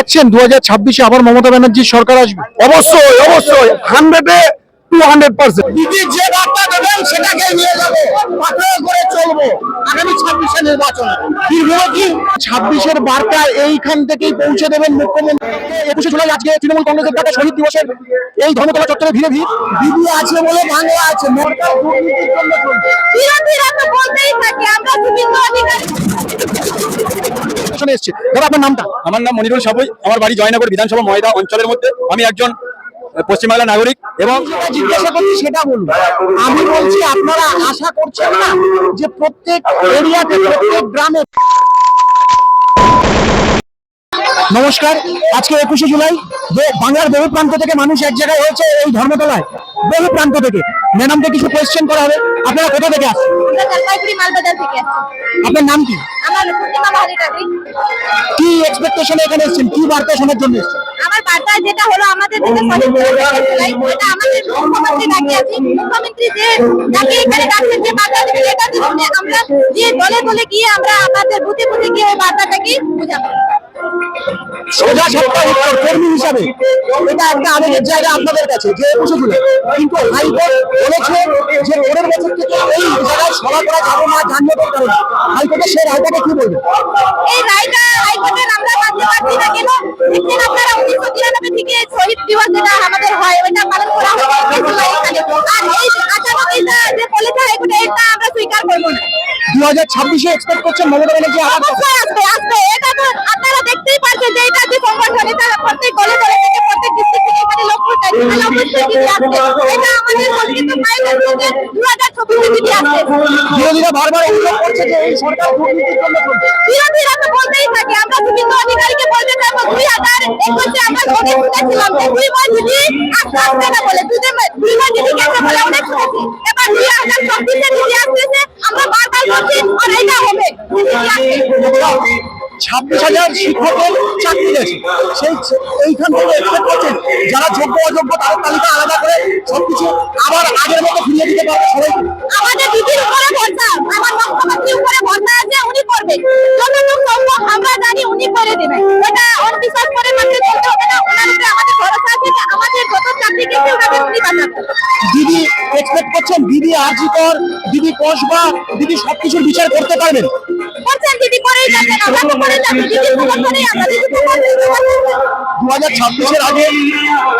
চাচ্ছেন দু হাজার ছাব্বিশে আবার মমতা ব্যানার্জির সরকার আসবে। অবশ্যই অবশ্যই। হান্ড্রেডে টু হান্ড্রেড পার্সেন্ট যে বার্তা দেবেন সেটাকে নিয়ে যাব। পাথর করে চলবো আগামী ছাব্বিশে নির্বাচনে। ছাব্বিশের বার্তা এইখান থেকেই পৌঁছে দেবেন মুখ্যমন্ত্রী। একুশে জুলাই আজকে তৃণমূল কংগ্রেসের ডাকা শহীদ দিবসের এই ধর্মতলা চত্বরে ভিড়ে ভিড় দিদি আছে বলে বাংলা আছে। সরকার দুর্নীতির জন্য বিরোধীরা তো বলতেই থাকে আমরা শুভেন্দু অধিকারী। পেছনে এসছে। দাদা আপনার নামটা? আমার নাম মনিরুল সাবুই। আমার বাড়ি জয়নগর বিধানসভা ময়দা অঞ্চলের মধ্যে। আমি একজন পশ্চিমবাংলার নাগরিক এবং জিজ্ঞাসা করছি সেটা বলুন। আমি বলছি আপনারা আশা করছেন না যে প্রত্যেক এরিয়াতে প্রত্যেক গ্রামে নমস্কার। আজকে একুশে জুলাই বাংলার বহু প্রান্ত থেকে মানুষ এক জায়গায় হয়েছে এই ধর্মতলায় বহু প্রান্ত থেকে। ম্যাডামকে কিছু কোয়েশ্চেন করা হবে। আপনারা কোথা থেকে আসছেন? আসছি। আপনার নাম কি? কি এক্সপেকটেশনে এখানে এসেছেন? কি বার্তা শোনার জন্য এসেছেন? আমার বার্তা যেটা হলো আমাদের দেশে শহীদ এটা আমাদের মুখ্যমন্ত্রী ডাকে আছি। মুখ্যমন্ত্রী যে যাকে এখানে ডাকছেন যে বার্তা দেবেন এটা আমরা যে দলে গিয়ে আমরা আমাদের গিয়ে ওই বার্তাটাকে বুঝাবো। সোজা সাপটা উত্তর কর্মী হিসাবে। এটা একটা আবেগের জায়গা আপনাদের কাছে যে একুশে কিন্তু হাইকোর্ট বলেছে যে পরের বছর থেকে এই জায়গায় সভা করা যাবে না যানজটের কারণে। হাইকোর্টে সেই রায়টাকে কি বলবে? এই রায়টা হাইকোর্টের আমরা মানতে পারছি না কেন? দেখছেন আপনারা উনিশশো তিরানব্বই থেকে শহীদ দিবস যেটা আমাদের হয় ওইটা পালন করা হয় একুশে জুলাই এখানে। আর এই আটানব্বইটা যে বলেছে হাইকোর্টে এটা আমরা স্বীকার করব না। দু হাজার ছাব্বিশে এক্সপেক্ট করছেন মমতা ব্যানার্জি আসবে আসবে। এটা তো আপনারা দেখতেই পারছেন যে এটা যে সংগঠন এটা প্রত্যেক দলে দলে থেকে প্রত্যেক ডিস্ট্রিক্ট থেকে এখানে লোক উঠছে তাহলে অবশ্যই দিদি আসবে। এটা আমাদের সংগীত মাইলের সঙ্গে দু হাজার চব্বিশে দিদি আসবে। বিরোধীরা বারবার অভিযোগ করছে যে এই সরকার দুর্নীতির জন্য বিরোধীরা তো বলতেই থাকে আমরা শুভেন্দু অধিকারীকে বলতে চাইব দুই হাজার একুশে আমরা অনেক শুনেছিলাম যে দুই মাস দিদি আসতে আসবে না বলে দুই মাস দুই মাস দিদি গেছে বলে অনেক শুনেছি এবার দুই হাজার চব্বিশে দিদি আসতেছে আমরা বারবার বলছি আর এটা হবে। দিদি ছাব্বিশ হাজার শিক্ষকের চাকরি গেছে সেই এইখান থেকে এক্সপেক্ট করছেন যারা যোগ্য অযোগ্য তাদের তালিকা আলাদা করে সবকিছু আবার আগের মতো ফিরিয়ে দিতে পারবে আমাদের দিদির উপরে ভরসা আমার মুখ্যমন্ত্রীর উপরে ভরসা আছে উনি করবে। যতটুকু সম্ভব আমরা জানি উনি করে দেবে। এটা অবিশ্বাস করে মাত্র চলতে হবে না ওনার উপরে আমাদের ভরসা আছে আমাদের যত চাকরি গেছে ওনাদের উনি বাঁচাবে দিদি এক্সপেক্ট করছেন দিদি আর্জিকর দিদি কসবা দিদি সবকিছুর বিচার করতে পারবেন। করছেন দিদি করেই যাচ্ছেন আমরা দু হাজার ছাব্বিশের আগে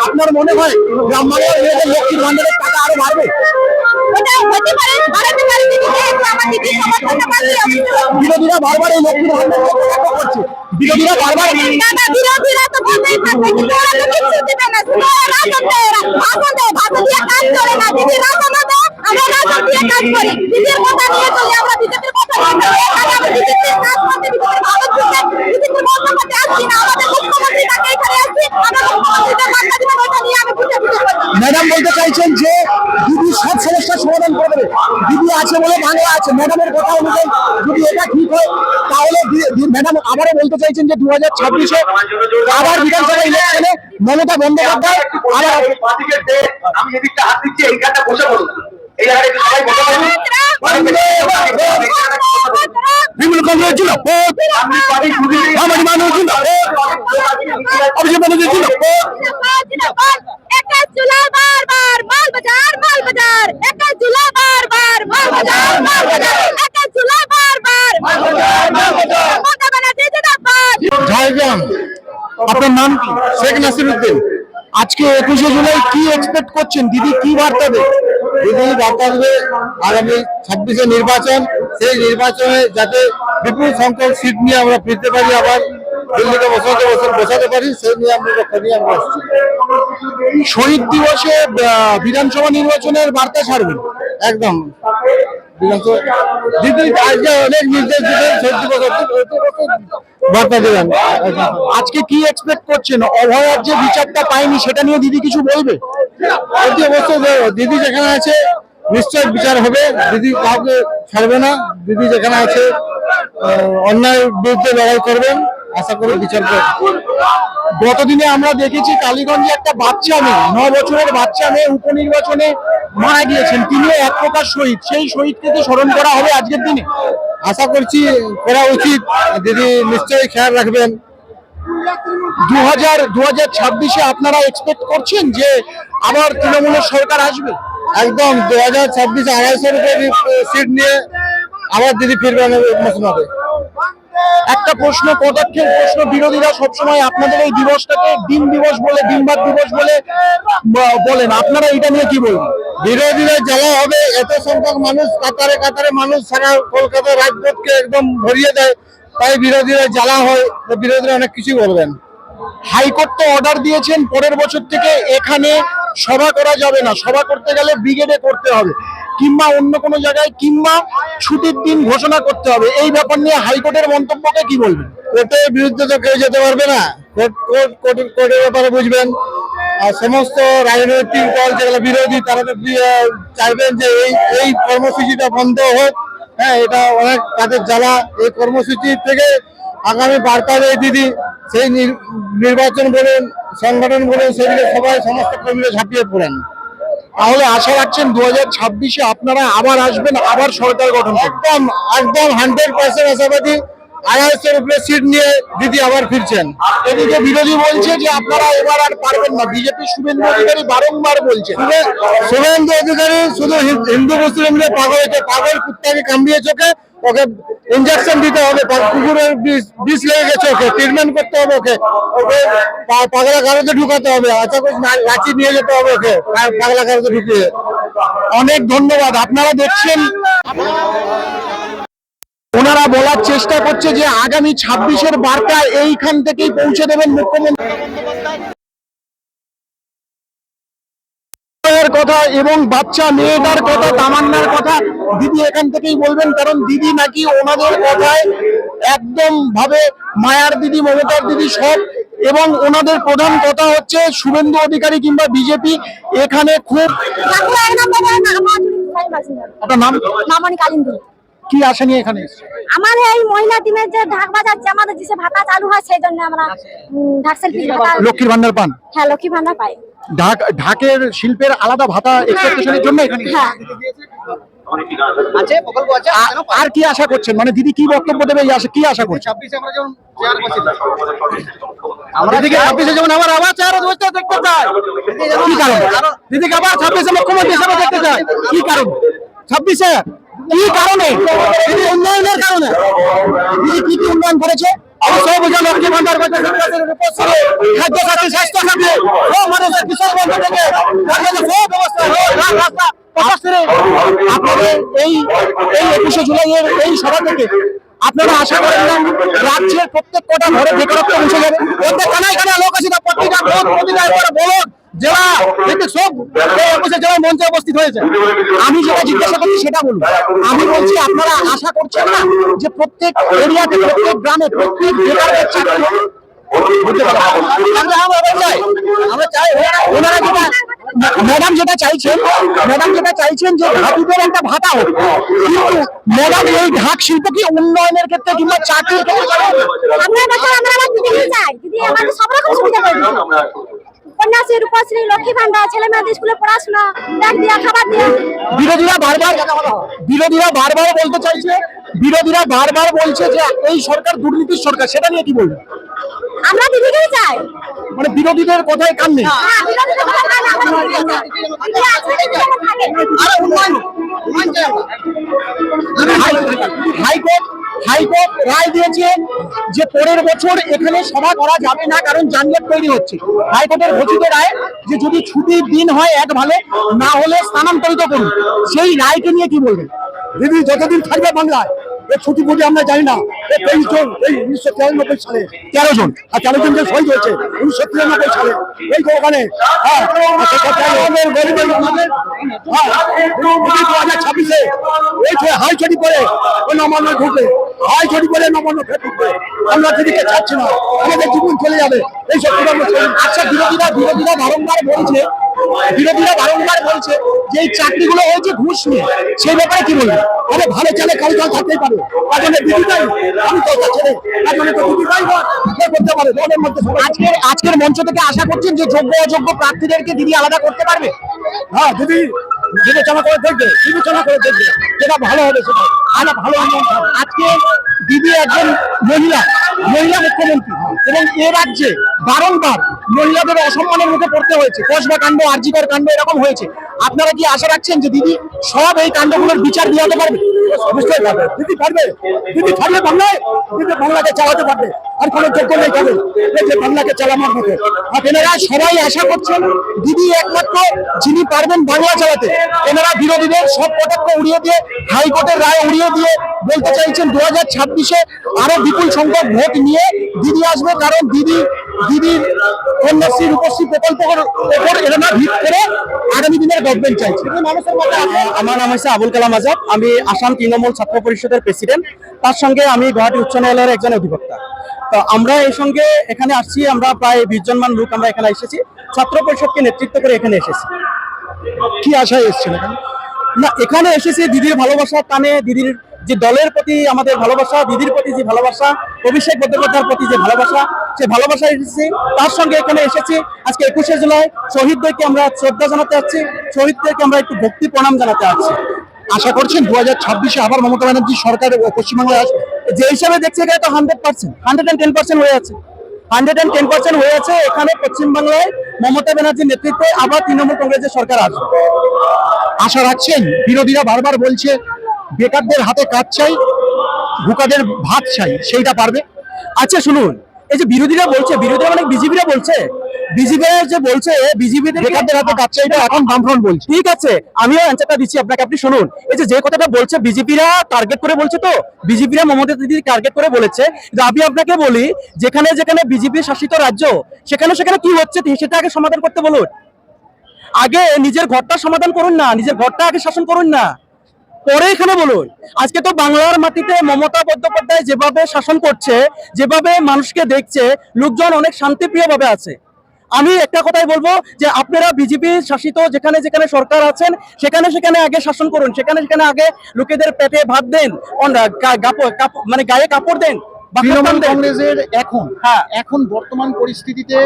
আপনার মনে হয় গ্রাম বাংলার মেয়েদের লক্ষ্মীর ভান্ডারের টাকা আরও বাড়বে? বিরোধীরা বারবার এই লক্ষ্মীর ভান্ডার করছে বিরোধীরা বারবার বিরোধীরা তো বলতেই থাকবে কিন্তু ওরা তো কিচ্ছু দিবে না। শুধু ওরা রাজন দেয় ভাষণ দেয় ভাষণ দিয়ে কাজ করে না। দিদি রাজন দেয়। আমরা রাজন দিয়ে কাজ করি দিদির কথা নিয়ে চলি আমরা বিজেপির কথা নিয়ে চলি এখানে বিজেপির কাজ করতে বিজেপির ভালো দিচ্ছে বিজেপির বন্ধ করতে আসছি না আমাদের মুখ্যমন্ত্রী তাকে এখানে আসছি আমরা মুখ্যমন্ত্রীদের মাথা দিবেন ওটা নিয়ে আমি বুঝে বুঝে ম্যাডাম বলতে চাইছেন যে দিদি সব সমস্যার সমাধান করে দেবে দিদি আছে বলে বাংলা আছে ম্যাডামের কথা অনুযায়ী যদি এটা ঠিক হয় তাহলে ম্যাডাম আবারও বলতে চাইছেন যে দু হাজার ছাব্বিশে আবার বিধানসভা ইলেকশনে মমতা বন্দ্যোপাধ্যায় আবার আমি এদিকটা হাত দিচ্ছি এই কাজটা বসে এই জায়গাটা একটু সবাই বসে বলুন বিমল কংগ্রেস ছিল আপনি সবই বুঝে আমার মানুষ ছিল অভিষেক ব্যানার্জি ছিল একা চুলা বারবার মাল বাজার মাল বাজার একা চুলা বারবার মাল বাজার মাল বাজার একা চুলা বারবার মাল বাজার মাল বাজার মমতা ব্যানার্জি জিন্দাবাদ আজকে একুশে জুলাই কি এক্সপেক্ট করছেন? দিদি কি বার্তা দেবে দিদি বার্তা দেবে আগামী ছাব্বিশে নির্বাচন। সেই নির্বাচনে যাতে বিপুল সংখ্যক সিট নিয়ে আমরা ফিরতে পারি আবার, দিল্লিতে বসাতে বসে- বসাতে পারি, সেই নিয়ে আমরা লক্ষ্য নিয়ে আমরা আসছি। শহীদ দিবসে বিধানসভা নির্বাচনের বার্তা ছাড়বেন? একদম। দিদি আজকে অনেক নির্দেশ দিলেন আজকে কি এক্সপেক্ট করছেন? অভয়ার যে বিচারটা পায়নি সেটা নিয়ে দিদি কিছু বলবে? অতি অবশ্যই দিদি যেখানে আছে নিশ্চয় বিচার হবে। দিদি কাউকে ছাড়বে না। দিদি যেখানে আছে আহ, অন্যায়ের বিরুদ্ধে লড়াই করবেন। আশা করি বিচার করে। গতদিনে আমরা দেখেছি কালীগঞ্জে একটা বাচ্চা মেয়ে ন বছরের বাচ্চা মেয়ে উপনির্বাচনে মারা গিয়েছেন। তিনিও এক প্রকার শহীদ। সেই শহীদকে তো স্মরণ করা হবে আজকের দিনে। আশা করছি করা উচিত। দিদি নিশ্চয়ই খেয়াল রাখবেন। দু হাজার দু হাজার ছাব্বিশে আপনারা এক্সপেক্ট করছেন যে আবার তৃণমূলের সরকার আসবে? একদম দু হাজার ছাব্বিশে আড়াইশো রুপয়ে সিট নিয়ে আবার দিদি ফিরবেন মসনাদে একটা প্রশ্ন পদক্ষেপ প্রশ্ন বিরোধীরা সবসময় আপনাদের এই দিবসটাকে দিন দিবস বলে ডিমবাদ দিবস বলে বলেন আপনারা এটা নিয়ে কি বলবেন? বিরোধীরা জ্বালা হবে এত সংখ্যক মানুষ কাতারে কাতারে মানুষ সারা কলকাতা রাজপথকে একদম ভরিয়ে দেয় তাই বিরোধীরা জ্বালা হয় বিরোধীরা অনেক কিছু বলবেন। হাইকোর্ট তো অর্ডার দিয়েছেন পরের বছর থেকে এখানে সভা করা যাবে না। সভা করতে গেলে ব্রিগেডে করতে হবে। কিংবা অন্য কোনো জায়গায় কিংবা ছুটির দিন ঘোষণা করতে হবে। এই ব্যাপার নিয়ে হাইকোর্টের মন্তব্যকে কি বলবেন? কোর্টের বিরুদ্ধে তো কেউ যেতে পারবে না। কোর্ট কোর্ট, কোর্টের কোর্টের ব্যাপারে বুঝবেন। আর সমস্ত রাজনৈতিক দল যেগুলো বিরোধী, তারা তো চাইবেন যে এই এই কর্মসূচিটা বন্ধ হোক। হ্যাঁ এটা অনেক তাদের জ্বালা। এই কর্মসূচি থেকে আগামী বার্তা দেয় দিদি, সেই নির- নির্বাচন বলুন, সংগঠন বলুন সেগুলো সবাই, সমস্ত কর্মীরা ঝাঁপিয়ে পড়েন। তাহলে আশা রাখছেন দু হাজার ছাব্বিশে আপনারা আবার আসবেন, আবার সরকার গঠন একদম একদম হান্ড্রেড পার্সেন্ট আশাবাদী। আড়াইশোর উপরে সিট নিয়ে দিদি আবার ফিরছেন। এদিকে বিরোধী বলছে যে আপনারা এবার আর পারবেন না। বিজেপি শুভেন্দু অধিকারী বারংবার বলছে। শুভেন্দু অধিকারী শুধু হিন- হিন্দু মুসলিম মিলে পাগল। হয়েছে পাগল কুত্তাকে কামড়িয়ে চোখে ওকে ইনজেকশন দিতে হবে। কুকুরের বিষ লেগে গেছে ওকে। ট্রিটমেন্ট করতে হবে ওকে। ওকে পাগলা গাড়িতে ঢুকাতে হবে। আচ্ছা লাঠি নিয়ে যেতে হবে ওকে। পাগলা গাড়িতে ঢুকিয়ে। অনেক ধন্যবাদ। আপনারা দেখছেন ওনারা বলার চেষ্টা করছে যে আগামী ছাব্বিশের বার্তা এইখান থেকেই পৌঁছে দেবেন মুখ্যমন্ত্রী। কথা এবং বাচ্চা মেয়েটার কথা তামান্নার কথা দিদি এখান থেকেই বলবেন কারণ দিদি নাকি ওনাদের কথায় একদম ভাবে মায়ার দিদি মমতার দিদি সব এবং ওনাদের প্রধান কথা হচ্ছে শুভেন্দু অধিকারী কিংবা বিজেপি এখানে খুব আমার আপনার নাম? মামনি কালিন্দী। কি আশা নিয়ে এখানে এসেছেন? আমার এই মহিলা দিনের যে ঢাক বাজাচ্ছে আমাদের যে ভাতা চালু হয় সেই জন্য আমরা ঢাক লক্ষ্মীর ভান্ডার পান? হ্যাঁ ভান্ডার পাই। ঢাক ঢাকের শিল্পের আলাদা ভাতা এক্সপেকটেশনের জন্য এখানে হ্যাঁ। আর কি আশা করছেন? মানে দিদি কি বক্তব্য দেবে কি আশা করছেন? দিদিকে ছাব্বিশে যেমন আবার আবার চেহারা দেখতে দেখতে চাই। কি কারণে? দিদিকে আবার ছাব্বিশে মুখ্যমন্ত্রী হিসেবে দেখতে চাই। কি কারণ? ছাব্বিশে? কি কারণে? উন্নয়নের কারণে। দিদি কি কি উন্নয়ন করেছে অবশ্যই বুঝে লক্ষ্মী ভান্ডার খাদ্য সাথী স্বাস্থ্য সাথী ও মানুষের কিশোর বন্ধু থেকে সব ব্যবস্থা রোড, রাস্তা প্রকাশ করে আপনাদের এই এই একুশে জুলাইয়ের এই সভা থেকে আপনারা আশা করেন না রাজ্যের প্রত্যেক কটা ঘরে বেকারত্ব মুছে যাবে। প্রত্যেক কানায় কানায় লোক আছে না প্রতিটা প্রতিটা বলুন জেলা! কিন্তু সব একুশে জেলার মঞ্চে উপস্থিত হয়েছে। আমি যেটা জিজ্ঞাসা করছি সেটা বলুন। আমি বলছি আপনারা আশা করছেন না যে প্রত্যেক এরিয়াতে প্রত্যেক গ্রামে প্রত্যেক বেকারদের চাকরি আমরা আমরা চাই ওনারা যেটা ম্যাডাম যেটা চাইছেন ম্যাডাম যেটা চাইছেন যে ধাতুদের একটা ভাতা হোক। কিন্তু ম্যাডাম এই ঢাক শিল্প কি উন্নয়নের ক্ষেত্রে কিংবা চাকরির ক্ষেত্রে চালাবে? আমরা আমরা আমার চাই। দিদি আমাদের সব রকম সুবিধা দিচ্ছে কন্যাশ্রী রূপশ্রী লক্ষ্মী ভান্ডার ছেলে মেয়েদের স্কুলে পড়াশোনা ব্যাগ দিয়া খাবার দিয়া। বিরোধীরা বারবার বিরোধীরা বারবার বলতে চাইছে বিরোধীরা বারবার বলছে যে এই সরকার দুর্নীতির সরকার সেটা নিয়ে কি বলবেন আমরা দিদিকেই চাই। মানে বিরোধীদের কথায় কান নেই। হ্যাঁ উন্নয়ন। হাইকোর্ট রায় দিয়েছে যে পরের বছর এখানে সভা করা যাবে না, কারণ যানজট তৈরি হচ্ছে। হাইকোর্টের ঘোষিত রায় যে যদি ছুটির দিন হয় এক ভালো, না হলে স্থানান্তরিত করুন। সেই রায়কে নিয়ে কি বলবেন? দিদি, যতদিন থাকবে বাংলায় এই ছুটি ফুটি আমরা জানি না। তেইশ হয়েছে হ্যাঁ হ্যাঁ হাই ছুটি করে নবান্ন ফের ঢুকবে আমরা দিদিকে চাচ্ছি না, আমাদের জীবন চলে যাবে। এইসব আচ্ছা বিরোধীরা বিরোধীরা বারংবার বলছে, বিরোধীরা বারংবার বলছে যে হয়েছে ঘুষ নিয়ে। সেই ব্যাপারে কি বলবেন আরে ভালো চালে কারও থাকতেই পারে। তার জন্য দিদি আজকের আজকের মঞ্চ থেকে আশা করছেন যে যোগ্য অযোগ্য প্রার্থীদেরকে দিদি আলাদা করতে পারবে? হ্যাঁ দিদি বিবেচনা করে দেখবে বিবেচনা করে দেখবে যেটা ভালো হবে সেটা। আলা ভালো হবে আজকে দিদি একজন মহিলা মহিলা মুখ্যমন্ত্রী এবং এ রাজ্যে বারংবার মহিলাদের অসম্মানের মুখে পড়তে হয়েছে। কসবা কাণ্ড আর্জিকর কাণ্ড এরকম হয়েছে। আপনারা কি আশা রাখছেন যে দিদি সব এই কাণ্ডগুলোর বিচার দিয়ে পারবে? দিদি পারবে দিদি বাংলায়? দিদি বাংলাকে চালাতে পারবে। আর কোনো যোগ্য নেই কারণ যে বাংলাকে চালানোর মতো এনারা সবাই আশা করছেন, দিদি একমাত্র, যিনি পারবেন বাংলা চালাতে। এনারা বিরোধীদের সব কটাক্ষ উড়িয়ে দিয়ে, হাইকোর্টের রায় উড়িয়ে দিয়ে বলতে চাইছেন দু হাজার ছাব্বিশে আরও বিপুল সংখ্যক ভোট নিয়ে দিদি আসবে কারণ দিদি দিদির কন্যাশ্রী রূপশ্রী প্রকল্পের ওপর এনারা ভিত করে আগামী দিনের গভর্নমেন্ট চাইছে। আমার নাম হচ্ছে আবুল কালাম আজাদ। আমি আসাম তৃণমূল ছাত্র পরিষদের প্রেসিডেন্ট তার সঙ্গে আমি গুয়াহাটি উচ্চ ন্যায়ালয়ের একজন অধিবক্তা। তো আমরা এই সঙ্গে এখানে আসছি আমরা প্রায় বিশ জন মান লোক আমরা এখানে এসেছি। ছাত্র পরিষদকে নেতৃত্ব করে এখানে এসেছি। কি আশায় এখানে? না এখানে এসেছি দিদির ভালোবাসা টানে দিদির যে দলের প্রতি আমাদের ভালোবাসা, দিদির প্রতি যে ভালোবাসা, অভিষেক বন্দ্যোপাধ্যায়ের প্রতি যে ভালোবাসা, সে ভালোবাসা এসেছি। তার সঙ্গে এখানে এসেছি। আজকে একুশে জুলাই শহীদদেরকে আমরা শ্রদ্ধা জানাতে যাচ্ছি। শহীদদেরকে আমরা একটু ভক্তি প্রণাম জানাতে যাচ্ছি। আশা করছেন দু হাজার ছাব্বিশে আবার মমতা ব্যানার্জি সরকার পশ্চিমবাংলায় আসবে। যে হিসাবে দেখছি এখানে তো hundred percent hundred and ten percent হয়ে আছে। হান্ড্রেড অ্যান্ড টেন পার্সেন্ট হয়ে আছে এখানে পশ্চিমবাংলায় মমতা ব্যানার্জির নেতৃত্বে আবার তৃণমূল কংগ্রেসের সরকার আসবে। আশা রাখছেন, বিরোধীরা বারবার বলছে বেকারদের হাতে কাজ চাই ভুকাদের ভাত চাই সেইটা পারবে। আচ্ছা শুনুন এই যে বিরোধীরা বলছে বিরোধীরা মানে বিজেপিরা বলছে বিজেপি যে বলছে বিজেপি বেকারদের হাতে কাজ চাই এখন বামফ্রন্ট বলছে। ঠিক আছে আমিও অ্যান্সারটা দিচ্ছি আপনাকে। আপনি শুনুন এই যে যে কথাটা বলছে বিজেপিরা টার্গেট করে বলছে তো? বিজেপিরা মমতা দিদি টার্গেট করে বলেছে। যে আমি আপনাকে বলি যেখানে যেখানে বিজেপি শাসিত রাজ্য সেখানে সেখানে কি হচ্ছে সেটা আগে সমাধান করতে বলুন। আগে নিজের ঘরটা সমাধান করুন না নিজের ঘরটা আগে শাসন করুন না। পরে এখানে বলুন, আজকে তো বাংলার মাটিতে মমতা বন্দ্যোপাধ্যায় যেভাবে শাসন করছে, যেভাবে মানুষকে দেখছে, লোকজন অনেক শান্তিপ্রিয়ভাবে আছে। আমি একটা কথাই বলব যে আপনারা বিজেপি শাসিত যেখানে যেখানে সরকার আছেন, সেখানে সেখানে আগে শাসন করুন, সেখানে সেখানে আগে লোকেদের পেটে ভাত দেন মানে গায়ে কাপড় দেন। তৃণমূল কংগ্রেসের এখন হ্যাঁ। এখন বর্তমান পরিস্থিতিতে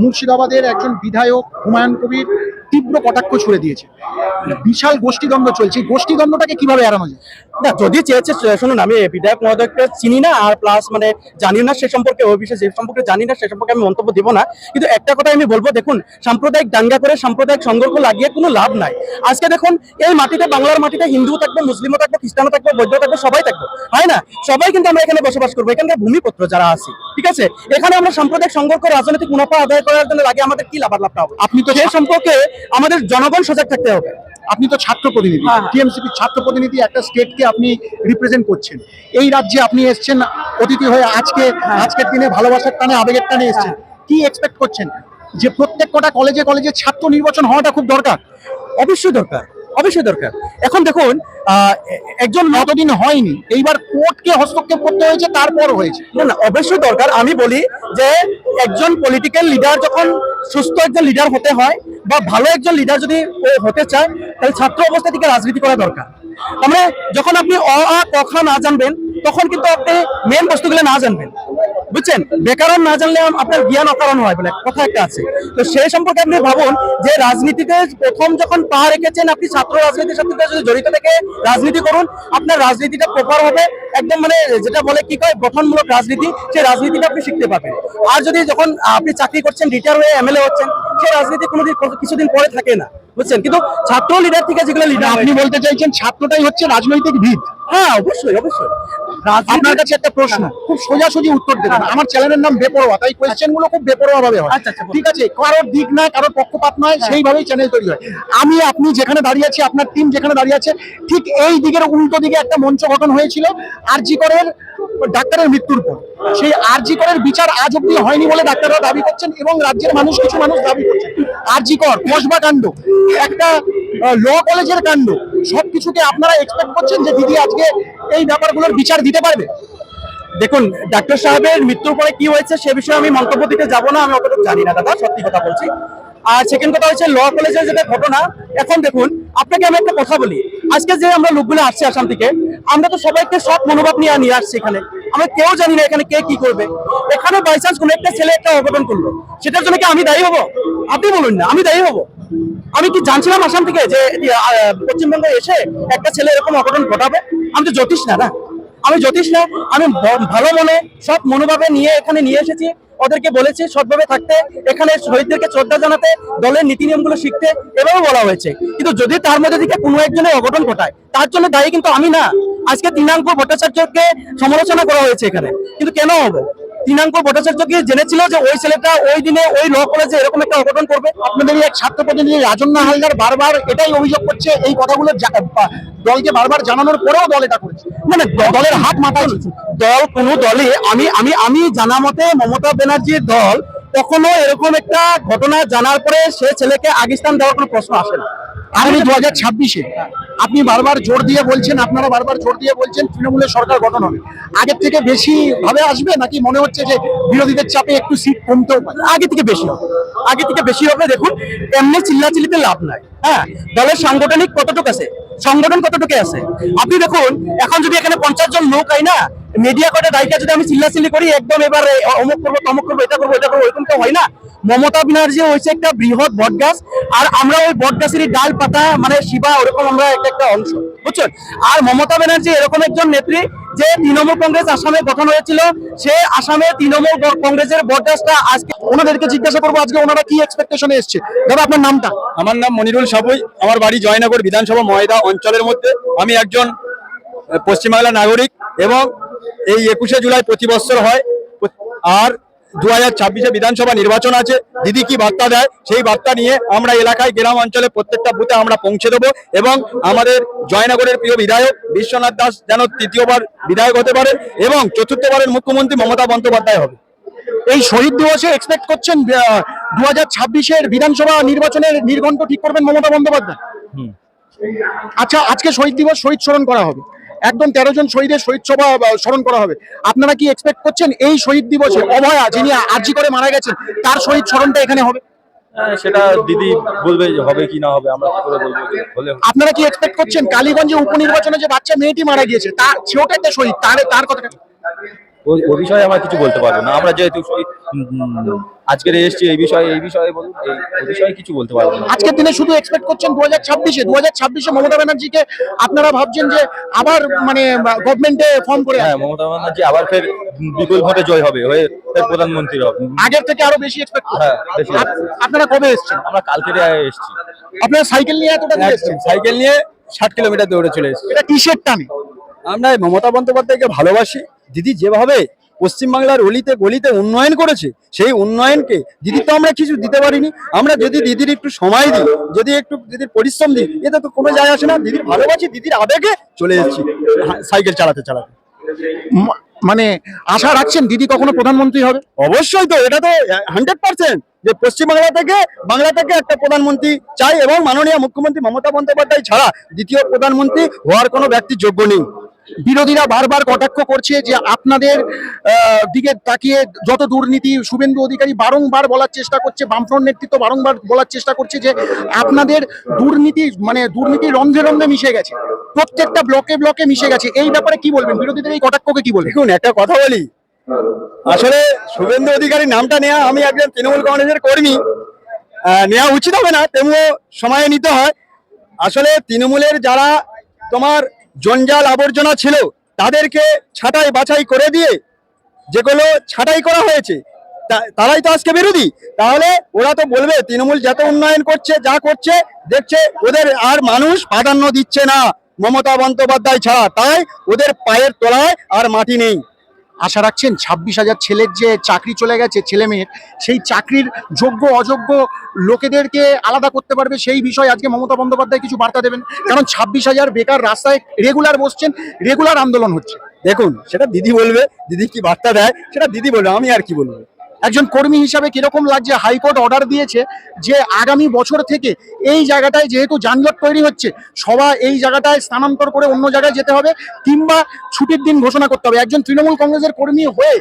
মুর্শিদাবাদের একজন বিধায়ক হুমায়ুন কবির তীব্র কটাক্ষ ছুড়ে দিয়েছে। বিশাল গোষ্ঠীদ্বন্দ্ব চলছে। এই গোষ্ঠীদ্বন্দ্বটাকে কীভাবে এড়ানো যায়? না যদি চেয়েছে শুনুন আমি বিধায়ক মহোদয়কে চিনি না আর প্লাস মানে জানি না সে সম্পর্কে ওই বিষয়ে যে সম্পর্কে জানি না সে সম্পর্কে আমি মন্তব্য দিব না। কিন্তু একটা কথা আমি বলব দেখুন সাম্প্রদায়িক দাঙ্গা করে সাম্প্রদায়িক সংঘর্ষ লাগিয়ে কোনো লাভ নাই। আজকে দেখুন এই মাটিতে বাংলার মাটিতে হিন্দু থাকবে মুসলিমও থাকবে খ্রিস্টানও থাকবে বৌদ্ধ থাকবে সবাই থাকবে। হয় না? সবাই কিন্তু আমরা এখানে বসবাস করব। এখানকার ভূমিপত্র যারা আছি ঠিক আছে? এখানে আমরা সাম্প্রদায়িক সংঘর্ষ রাজনৈতিক মুনাফা আদায় করার জন্য লাগে আমাদের কি লাভার লাভটা হবে? আপনি তো সে সম্পর্কে আমাদের জনগণ সজাগ থাকতে হবে। আপনি তো ছাত্র প্রতিনিধি হ্যাঁ, হ্যাঁ। টিএমসিপি ছাত্র প্রতিনিধি একটা স্টেটকে আপনি রিপ্রেজেন্ট করছেন। এই রাজ্যে আপনি এসছেন অতিথি হয়ে আজকে হ্যাঁ। আজকের দিনে ভালোবাসার টানে আবেগের টানে এসেছেন। কি এক্সপেক্ট করছেন? যে প্রত্যেক কটা কলেজে কলেজে ছাত্র নির্বাচন হওয়াটা খুব দরকার। অবশ্যই দরকার। অবশ্যই দরকার। এখন দেখুন একজন মতদিন হয়নি, এইবার কোর্টকে হস্তক্ষেপ করতে হয়েছে, তারপর হয়েছে। না না, অবশ্যই দরকার। আমি বলি যে, একজন পলিটিক্যাল লিডার যখন সুস্থ একজন লিডার হতে হয় বা ভালো একজন লিডার যদি হতে চায়, তাহলে ছাত্র অবস্থা থেকে রাজনীতি করা দরকার। মানে যখন আপনি অ, আ, ক, খ না জানবেন তখন কিন্তু আপনি মেন বস্তুগুলো না জানবেন। বুঝছেন? বেকারণ না জানলে আপনার জ্ঞান অকারণ হয় বলে কথা একটা আছে। তো সেই সম্পর্কে আপনি ভাবুন যে রাজনীতিতে প্রথম যখন পা রেখেছেন আপনি ছাত্র রাজনীতির সাথে যদি জড়িত থেকে রাজনীতি করুন আপনার রাজনীতিটা প্রপার হবে একদম মানে যেটা বলে কি কয় গঠনমূলক রাজনীতি সেই রাজনীতিটা আপনি শিখতে পাবেন আর যদি যখন আপনি চাকরি করছেন রিটায়ার হয়ে এমএলএ হচ্ছেন সেই রাজনীতি কোনোদিন কিছুদিন পরে থাকে না। বুঝছেন? কিন্তু ছাত্র লিডার থেকে যেগুলো লিডার আপনি বলতে চাইছেন ছাত্রটাই হচ্ছে রাজনৈতিক ভিত। হ্যাঁ অবশ্যই অবশ্যই। আপনার কাছে একটা প্রশ্ন। খুব সোজাসুজি উত্তর দেবেন। আমার চ্যানেলের নাম বেপরোয়া তাই কোয়েশ্চেনগুলো খুব বেপরোয়া ভাবে হয়। আচ্ছা, আচ্ছা, ঠিক আছে কারোর দিক না কারোর পক্ষপাত নয় সেইভাবেই চ্যানেল তৈরি হয়। আমি আপনি যেখানে দাঁড়িয়ে আছি আপনার টিম যেখানে দাঁড়িয়ে আছে ঠিক এই দিকের উল্টো দিকে একটা মঞ্চ গঠন হয়েছিল আর জি করের ডাক্তারের মৃত্যুর পর। সেই আরজি করের বিচার আজ অব্দি হয়নি বলে ডাক্তাররা দাবি করছেন এবং রাজ্যের মানুষ কিছু মানুষ দাবি করছেন। আরজি কর, কসবা কাণ্ড, একটা ল কলেজের কাণ্ড সবকিছুকে আপনারা এক্সপেক্ট করছেন যে দিদি আজকে এই ব্যাপারগুলোর বিচার দিতে পারবে। দেখুন, ডাক্তার সাহেবের মৃত্যুর পরে কি হয়েছে সে বিষয়ে আমি মন্তব্য দিতে যাব না, আমি অতটুকু জানি না দাদা, সত্যি কথা বলছি। আর সেকেন্ড কথা হচ্ছে, ল কলেজের যেটা ঘটনা, এখন দেখুন, আপনাকে আমি একটা কথা বলি। আজকে যে আমরা লোকগুলো আসছি আসাম থেকে, আমরা তো সবাইকে সব মনোভাব নিয়ে নিয়ে আসছি এখানে। আমরা কেউ জানি না এখানে কে কি করবে। এখানে বাই চান্স কোনো একটা ছেলে একটা অঘটন করল। সেটার জন্য কি আমি দায়ী হব? আপনি বলুন না, আমি দায়ী হব। আমি কি জানছিলাম আসাম থেকে যে পশ্চিমবঙ্গে এসে একটা ছেলে এরকম অঘটন ঘটাবে? আমি তো জ্যোতিষ না না। আমি জ্যোতিষ না, আমি ভালো মনে সব মনোভাবে নিয়ে এখানে নিয়ে এসেছি। ওদেরকে বলেছে সৎভাবে থাকতে, এখানে শহীদদেরকে শ্রদ্ধা জানাতে, দলের নীতি নিয়মগুলো শিখতে এভাবে বলা হয়েছে। কিন্তু যদি তার মধ্যে থেকে কোনো একজনের অঘটন ঘটায়, তার জন্য দায়ী কিন্তু আমি না। আজকে তিনাঙ্ক ভট্টাচার্যকে সমালোচনা করা হয়েছে এখানে। কিন্তু কেন হবে? তিনাঙ্ক ভট্টাচার্য কি জেনেছিল যে ওই ছেলেটা ওই দিনে ওই ল কলেজে এরকম একটা অঘটন করবে। আপনাদের এক ছাত্র প্রতিনিধি রাজন্না হালদার বারবার এটাই অভিযোগ করছে, এই কথাগুলো দলকে বারবার জানানোর পরেও দল এটা করেছে। মানে দলের হাত মাথায় দল, কোনো দলে, আমি আমি আমি জানা মতে মমতা ব্যানার্জির দল কখনো এরকম একটা ঘটনা জানার পরে সে ছেলেকে আগে স্থান দেওয়ার কোনো প্রশ্ন আসে না। আগামী দু হাজার ছাব্বিশে। আপনি বারবার জোর দিয়ে বলছেন আপনারা বারবার জোর দিয়ে বলছেন তৃণমূলের সরকার গঠন হবে। আগের থেকে বেশি ভাবে আসবে নাকি মনে হচ্ছে যে বিরোধীদের চাপে একটু সিট কমতেও পারে? আগে থেকে বেশি হবে। আগে থেকে বেশি হবে দেখুন এমনি চিল্লাচিল্লিতে লাভ নাই। হ্যাঁ দলের সাংগঠনিক কতটুকু আছে? সংগঠন কতটুকু আছে? আপনি দেখুন এখন যদি এখানে পঞ্চাশ জন লোক হয় না মিডিয়া কোর্টে দায়িত্ব যদি আমি চিল্লাচিল্লি করি, একদম এবার অমুক করব, তমুক করব, এটা করব এটা করব, এরকম তো হয় না। মমতা ব্যানার্জি হয়েছে একটা বৃহৎ বট গাছ আর আমরা ওই বট গাছেরই ডাল পাতা মানে শিবা, ওরকম আমরা একটা একটা অংশ, বুঝছেন? আর মমতা ব্যানার্জি এরকম একজন নেত্রী, যে তৃণমূল কংগ্রেস আসামে গঠন হয়েছিল, সে আসামে তৃণমূল কংগ্রেসের বট গাছটা আজকে, ওনাদেরকে জিজ্ঞাসা করব, আজকে ওনারা কি এক্সপেকটেশনে এসছে? দাদা, আপনার নামটা? আমার নাম মনিরুল সাপুই আমার বাড়ি জয়নগর বিধানসভা ময়দা অঞ্চলের মধ্যে। আমি একজন পশ্চিমবাংলার নাগরিক এবং এই একুশে জুলাই প্রতি বছর হয়। আর দু হাজার ছাব্বিশে বিধানসভা নির্বাচন আছে। দিদি কি বার্তা দেয়? সেই বার্তা নিয়ে আমরা এলাকায় গ্রাম অঞ্চলে প্রত্যেকটা বুথে আমরা পৌঁছে দেবো এবং আমাদের জয়নগরের প্রিয় বিধায়ক বিশ্বনাথ দাস যেন তৃতীয়বার বিধায়ক হতে পারে এবং চতুর্থবারের মুখ্যমন্ত্রী মমতা বন্দ্যোপাধ্যায় হবে। এই শহীদ দিবসে এক্সপেক্ট করছেন দু হাজার ছাব্বিশের বিধানসভা নির্বাচনের নির্ঘণ্ট ঠিক করবেন মমতা বন্দ্যোপাধ্যায়। আচ্ছা আজকে শহীদ দিবস শহীদ স্মরণ করা হবে। একদম তেরো জন শহীদের শহীদ সভা স্মরণ করা হবে। আপনারা কি এক্সপেক্ট করছেন এই শহীদ দিবসে অভয়া যিনি আর্জি করে মারা গেছেন তার শহীদ স্মরণটা এখানে হবে? হ্যাঁ, সেটা দিদি বলবে যে হবে কি না হবে আমরা কি করে বলব হলে আপনারা কি এক্সপেক্ট করছেন কালীগঞ্জে উপনির্বাচনে যে বাচ্চা মেয়েটি মারা গিয়েছে তার সেওটা একটা শহীদ তার তার কথাটা ও- ও বিষয়ে আমরা কিছু বলতে পারব না। আমরা যেহেতু উম, আজকের এসছি এই বিষয়ে এই বিষয়ে বলুন এই বিষয়ে কিছু বলতে পারব না। আজকের দিনে শুধু এক্সপেক্ট করছেন দু হাজার ছাব্বিশে দু হাজার ছাব্বিশে মমতা ব্যানার্জিকে আপনারা ভাবছেন যে আবার মানে গভর্নমেন্টে ফর্ম করে হ্যাঁ মমতা ব্যানার্জি আবার ফের বিপুল ভোটে জয় হবে হয়ে ফের প্রধানমন্ত্রী হবে। আগের থেকে আরও বেশি এক্সপেক্ট হ্যাঁ, বেশি। আপনারা কবে এসেছেন? আমরা কালকে এসছি। আপনারা সাইকেল নিয়ে এতটা দূর এসেছেন? সাইকেল নিয়ে ষাট কিলোমিটার দৌড়ে চলে এসেছি। এটা কিসের টানে? আমরা মমতা বন্দ্যোপাধ্যায়কে ভালোবাসি। দিদি যেভাবে পশ্চিমবাংলার অলিতে গলিতে উন্নয়ন করেছে সেই উন্নয়নকে দিদি তো আমরা কিছু দিতে পারিনি। আমরা যদি দিদির একটু সময় দিই যদি একটু দিদির পরিশ্রম দিই এতে তো কোনো যায় আসে না। দিদির ভালোবাসি দিদির আবেগে চলে এসেছি হা- সাইকেল চালাতে চালাতে। মানে আশা রাখছেন দিদি কখনো প্রধানমন্ত্রী হবে? অবশ্যই তো এটা তো হান্ড্রেড পার্সেন্ট যে পশ্চিমবাংলা থেকে বাংলা থেকে একটা প্রধানমন্ত্রী চাই এবং মাননীয় মুখ্যমন্ত্রী মমতা বন্দ্যোপাধ্যায় ছাড়া দ্বিতীয় প্রধানমন্ত্রী হওয়ার কোনো ব্যক্তি যোগ্য নেই। বিরোধীরা বারবার কটাক্ষ করছে যে আপনাদের দিকে তাকিয়ে যত দুর্নীতি, শুভেন্দু অধিকারী বারংবার বলার চেষ্টা করছে, বামফ্রন্ট নেতৃত্ব বারংবার বলার চেষ্টা করছে যে আপনাদের দুর্নীতি মানে দুর্নীতি রন্ধে রন্ধে মিশে গেছে। প্রত্যেকটা ব্লকে ব্লকে মিশে গেছে। এই ব্যাপারে কি বলবেন? বিরোধীদের এই কটাক্ষকে কি বলবেন? দেখুন, একটা কথা বলি। আসলে শুভেন্দু অধিকারী নামটা নেওয়া আমি একজন তৃণমূল কংগ্রেসের কর্মী নেওয়া উচিত হবে না তেমনিও সময়ে নিতে হয়। আসলে তৃণমূলের যারা তোমার জঞ্জাল আবর্জনা ছিল, তাদেরকে ছাঁটাই বাছাই করে দিয়ে যেগুলো ছাঁটাই করা হয়েছে তারাই তো আজকে বিরোধী। তাহলে ওরা তো বলবে, তৃণমূল যত উন্নয়ন করছে, যা করছে, দেখছে ওদের আর মানুষ প্রাধান্য দিচ্ছে না মমতা বন্দ্যোপাধ্যায় ছাড়া। তাই ওদের পায়ের তলায় আর মাটি নেই। আশা রাখছেন ছাব্বিশ হাজার ছেলের যে চাকরি চলে গেছে, ছেলে মেয়ের, সেই চাকরির যোগ্য, অযোগ্য লোকেদেরকে আলাদা করতে পারবে সেই বিষয়ে আজকে মমতা বন্দ্যোপাধ্যায় কিছু বার্তা দেবেন। কারণ ছাব্বিশ হাজার বেকার রাস্তায় রেগুলার বসছেন, রেগুলার আন্দোলন হচ্ছে। দেখুন, সেটা দিদি বলবে, দিদি কি বার্তা দেয়, সেটা দিদি বলবে, আমি আর কি বলব? একজন কর্মী হিসাবে কীরকম লাগছে? হাইকোর্ট অর্ডার দিয়েছে যে আগামী বছর থেকে এই জায়গাটায় যেহেতু যানজট তৈরি হচ্ছে সবাই এই জায়গাটায় স্থানান্তর করে অন্য জায়গায় যেতে হবে কিংবা ছুটির দিন ঘোষণা করতে হবে। একজন তৃণমূল কংগ্রেসের কর্মী হয়ে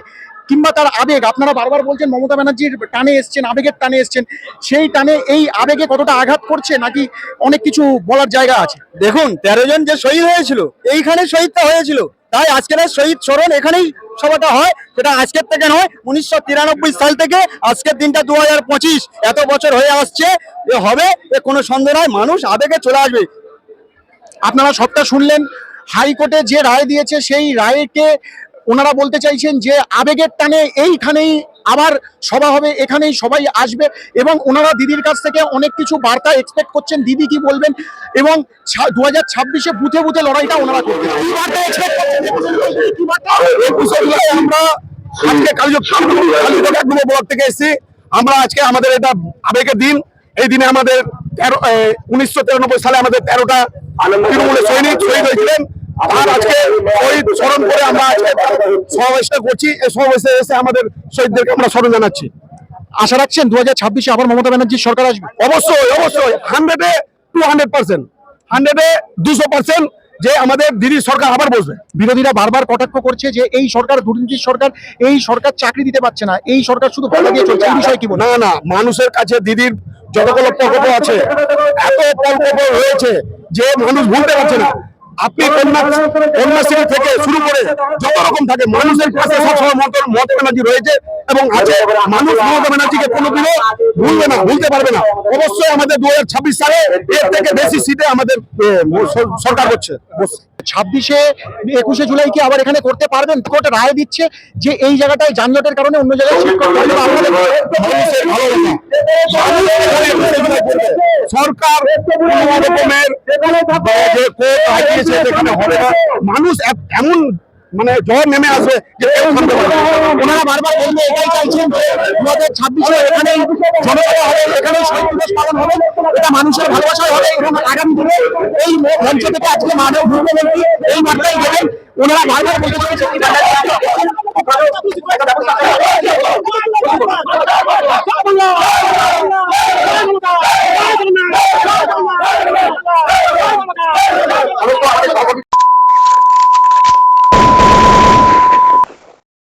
কিংবা তার আবেগ, আপনারা বারবার বলছেন মমতা ব্যানার্জির টানে এসছেন, আবেগের টানে এসছেন, সেই টানে এই আবেগে কতটা আঘাত করছে নাকি অনেক কিছু বলার জায়গা আছে? দেখুন, তেরো জন যে শহীদ হয়েছিল, এইখানে শহীদটা হয়েছিল। তাই আজকের শহীদ স্মরণ এখানেই সভাটা হয় সেটা আজকের থেকে নয়, উনিশশো সাল থেকে আজকের দিনটা দু হাজার পঁচিশ, এত বছর হয়ে আসছে, এ হবে, এ কোনো সন্দেহ নয়, মানুষ আবেগে চলে আসবে। আপনারা সবটা শুনলেন, হাইকোর্টে যে রায় দিয়েছে, সেই রায়কে ওনারা বলতে চাইছেন যে আবেগের টানে এইখানেই আবার সভা হবে এখানেই সবাই আসবে এবং ওনারা দিদির কাছ থেকে অনেক কিছু বার্তা এক্সপেক্ট করছেন দিদি কি বলবেন এবং দু হাজার ছাব্বিশে বুথে বুথে লড়াইটা ওনারা করতে চান। কি বার্তা expect করছেন? কি বার্তা? একুশে জুলাই আমরা আজকে ব্লক থেকে এসেছি আমরা আজকে আমাদের এটা আবেগের দিন এই দিনে আমাদের তেরো উনিশশো তিরানব্বই সালে আমাদের তেরোটা তৃণমূলের সৈনিক শহীদ হয়েছিলেন আর আজকে ওই স্মরণ করে আমরা আজকে সমাবেশটা করছি। এই সমাবেশে এসে আমাদের শহীদদেরকে আমরা স্মরণ জানাচ্ছি। আশা রাখছেন দু হাজার ছাব্বিশে আবার মমতা ব্যানার্জির সরকার আসবে? অবশ্যই অবশ্যই। হান্ড্রেডে টু হান্ড্রেড পার্সেন্ট হান্ড্রেডে দুশো পার্সেন্ট যে আমাদের দিদির সরকার আবার বসবে। বিরোধীরা বারবার কটাক্ষ করছে যে এই সরকার দুর্নীতির সরকার এই সরকার চাকরি দিতে পারছে না। এই সরকার শুধু কথা দিয়ে চলছে। এই বিষয়ে কি না না মানুষের কাছে দিদির যতগুলো প্রকল্প আছে এত প্রকল্প রয়েছে যে মানুষ ভুলতে পারছে না। আপনি কন্যাশ্রী থেকে শুরু করে যত রকম থাকে, মানুষের কাছে সবসময় মমতা মমতা ব্যানার্জি রয়েছে এবং আছে মানুষ মমতা ব্যানার্জিকে কোনোদিনও ভুলবে না, ভুলতে পারবে না। অবশ্যই আমাদের দু সালে এর থেকে বেশি সিটে আমাদের সরকার হচ্ছে ছাব্বিশে, একুশে জুলাই কি আবার এখানে করতে পারবেন কোর্ট রায় দিচ্ছে যে এই জায়গাটায় যানজটের কারণে অন্য জায়গায়। সরকার মানুষ এমন মানে জল নেমে আসবে ওনারা বারবার এখানে মানুষের দিনে এই মঞ্চ থেকে আজকে এই ওনারা